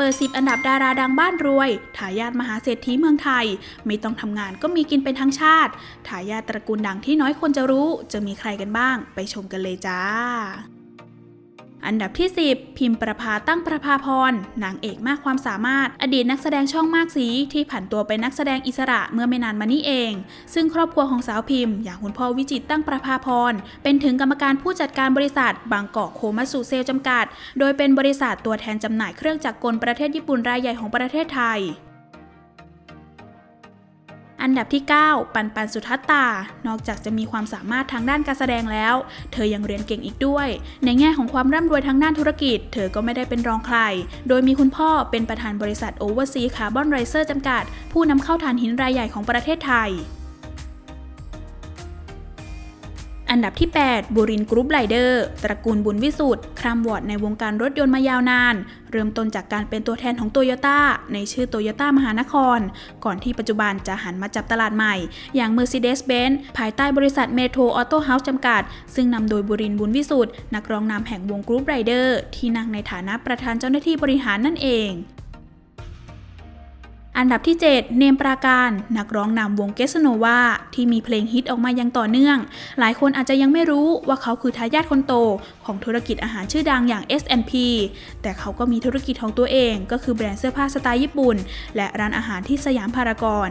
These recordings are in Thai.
เปิด 10 อันดับดาราดังบ้านรวย ทายาทมหาเศรษฐีเมืองไทย ไม่ต้องทำงานก็มีกินเป็นทั้งชาติ ทายาทตระกูลดังที่น้อยคนจะรู้ จะมีใครกันบ้าง ไปชมกันเลยจ้า อันดับที่ 10 พิมพ์ประภาตั้งประภาพรนางเอกมากความสามารถ อดีตนักแสดงช่องมากสีที่ผันตัวเป็นนักแสดงอิสระเมื่อไม่นานมานี้เอง ซึ่งครอบครัวของสาวพิมพ์ อย่างคุณพ่อวิจิตตั้งประภาพรเป็นถึงกรรมการผู้จัดการบริษัท บางกอกโคมัสุเซลจำกัด โดยเป็นบริษัทตัวแทนจำหน่ายเครื่องจักรกลประเทศญี่ปุ่นรายใหญ่ของประเทศไทย อันดับที่ 9 ปันปันสุทัตตา นอกจากจะมีความสามารถทางด้านการแสดงแล้ว เธอยังเรียนเก่งอีกด้วย ในแง่ของความร่ำรวยทางด้านธุรกิจ เธอก็ไม่ได้เป็นรองใคร โดยมีคุณพ่อเป็นประธานบริษัทโอเวอร์ซีคาร์บอนไรเซอร์จำกัด ผู้นำเข้าถ่านหินรายใหญ่ของประเทศไทย นดับที่ 8 บุรินกรุ๊ปไลเดอร์ ตระกูลบุญวิสุทธ์ครามวอดในวงการรถยนต์มายาวนาน เริ่มต้นจากการเป็นตัวแทนของโตโยต้าในชื่อโตโยต้ามหานคร ก่อนที่ปัจจุบันจะหันมาจับตลาดใหม่ อย่าง Mercedes-Benz ภายใต้บริษัทเมโทรออโต้เฮาส์จำกัด ซึ่งนำโดยบุรินทร์บุญวิสุทธ์นักร้องนำแห่งวงกรุ๊ปไรเดอร์ที่นั่งในฐานะประธานเจ้าหน้าที่บริหารนั่นเอง อันดับที่ 7 เนมปราการ นักร้องนำวงเกสโนวาที่มีเพลงฮิตออกมาอย่างต่อเนื่อง หลายคนอาจจะยังไม่รู้ว่าเขาคือทายาทคนโต ของธุรกิจอาหารชื่อดังอย่าง S&P แต่เขาก็มีธุรกิจของตัวเอง ก็คือแบรนด์เสื้อผ้าสไตล์ญี่ปุ่น และร้านอาหารที่สยามพารากอน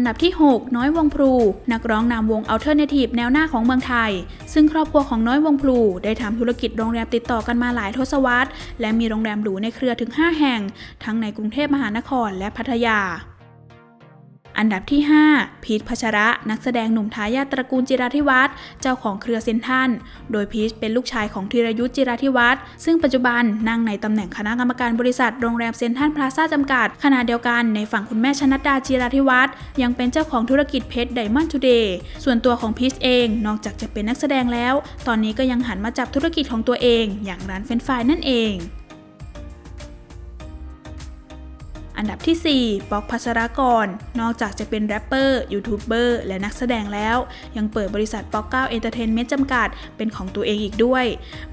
นดับที่ 6 น้อยวงพลูนักร้องนำวงอัลเทอร์เนทีฟแนวหน้าของเมืองไทย ซึ่งครอบครัวของน้อยวงพลูได้ทำธุรกิจโรงแรมติดต่อกันมาหลายทศวรรษ และมีโรงแรมหรูในเครือถึง 5 แห่ง ทั้งในกรุงเทพมหานครและพัทยา อันดับที่ 5 พีทพัชระ นักแสดงหนุ่มทายาทตระกูลจิราธิวัฒน์เจ้าของเครือเซนทันโดยพีชเป็นลูกชายของธีรยุทธจิราธิวัฒน์ซึ่งปัจจุบันนั่งในตำแหน่งคณะกรรมการบริษัทโรงแรมเซนทันพลาซ่าจำกัดขณะเดียวกันในฝั่งคุณแม่ชนัดดาจิราธิวัฒน์ยังเป็นเจ้าของธุรกิจเพชรไดมอนด์ทูเดย์ส่วนตัวของพีชเองนอกจากจะเป็นนักแสดงแล้ว ตอนนี้ก็ยังหันมาจับธุรกิจของตัวเอง อย่างร้านเฟรนฟรายนั่นเอง อันดับที่ 4 ป๊อกพัสรกร นอกจากจะเป็นแรปเปอร์ ยูทูบเบอร์ และนักแสดงแล้ว ยังเปิดบริษัทป๊อกเก้าเอนเตอร์เทนเมนต์จำกัด เป็นของตัวเองอีกด้วย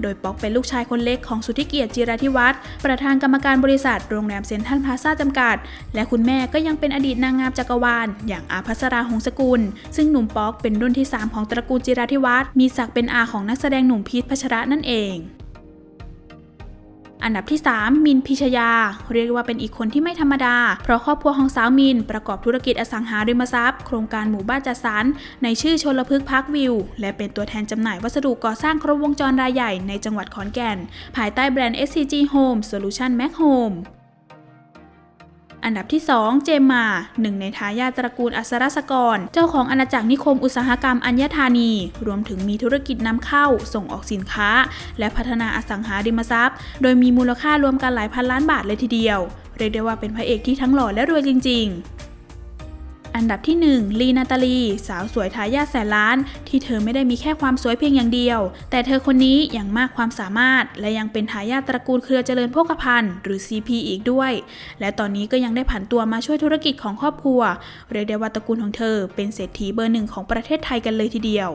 โดยป๊อกเป็นลูกชายคนเล็กของสุทธิเกียรติจิราธิวัฒน์ ประธานกรรมการบริษัทโรงแรมเซ็นทรัลพลาซ่าจำกัด และคุณแม่ก็ยังเป็นอดีตนางงามจักรวาล อย่างอาพัสราหงสกุล ซึ่งหนุ่มป๊อกเป็นรุ่นที่ 3 ของตระกูลจิราธิวัฒน์ มีศักดิ์เป็นอาของนักแสดงหนุ่มพีทพัชระนั่นเอง อันดับที่ 3 มินพิชยา เรียกว่าเป็นอีกคนที่ไม่ธรรมดา เพราะครอบครัวของสาวมินประกอบธุรกิจอสังหาริมทรัพย์ โครงการหมู่บ้านจัดสรรในชื่อชลพฤกษ์พักวิว และเป็นตัวแทนจำหน่ายวัสดุก่อสร้างครบวงจรรายใหญ่ในจังหวัดขอนแก่น ภายใต้แบรนด์ SCG Home Solution Mac Home อันดับที่ 2 เจมมาหนึ่งในทายาทตระกูลอัสรสกร เจ้าของอาณาจักรนิคมอุตสาหกรรมอัญธานี รวมถึงมีธุรกิจนำเข้า ส่งออกสินค้า และพัฒนาอสังหาริมทรัพย์ โดยมีมูลค่ารวมกันหลายพันล้านบาทเลยทีเดียว เรียกได้ว่าเป็นพระเอกที่ทั้งหล่อและรวยจริง ๆ อันดับที่ 1 ลีนาตาลี สาวสวยทายาทแสนล้าน ที่เธอไม่ได้มีแค่ความสวยเพียงอย่างเดียว แต่เธอคนนี้ยังมากความสามารถ และยังเป็นทายาทตระกูลเครือเจริญโภคภัณฑ์หรือ CP อีกด้วย และตอนนี้ก็ยังได้ผันตัวมาช่วยธุรกิจของครอบครัว เรียกได้ว่าตระกูลของเธอเป็นเศรษฐีเบอร์หนึ่งของประเทศไทยกันเลยทีเดียว